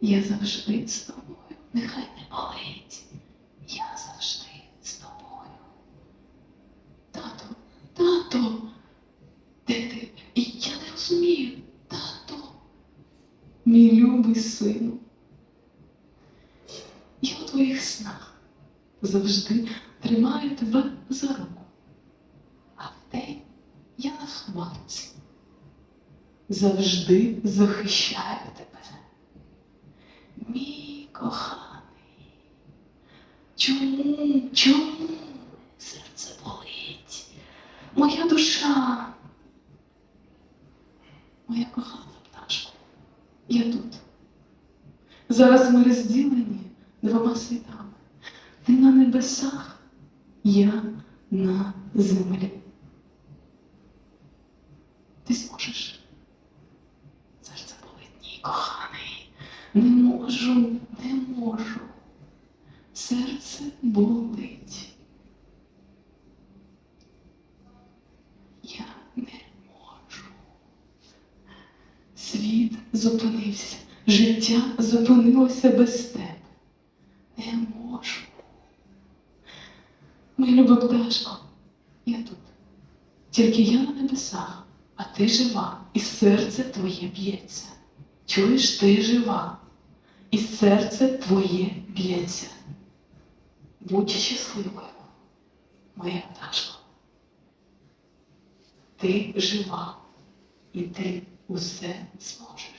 Я завжди з тобою. Нехай не болить. Я завжди з тобою. Тато, тато, де ти? І я не розумію, тато, мій любий сину. Я у твоїх снах завжди тримаю тебе за руку, а вдень я на хмарці завжди захищаю тебе. Коханий. Чому? Чому серце болить? Моя душа. Моя кохана пташко, я тут. Зараз ми розділені двома світами. Ти на небесах, я на землі. Ти зможеш. Серце болить, ні, коханий. Не можу, не можу. Серце болить. Я не можу. Світ зупинився, життя зупинилося без тебе. Не можу. Моя люба пташко, я тут. Тільки я на небесах, а ти жива, і серце твоє б'ється. Чуєш, ти жива, і серце твоє б'ється. Будь щасливою, моя пташка. Ти жива, і ти усе зможеш.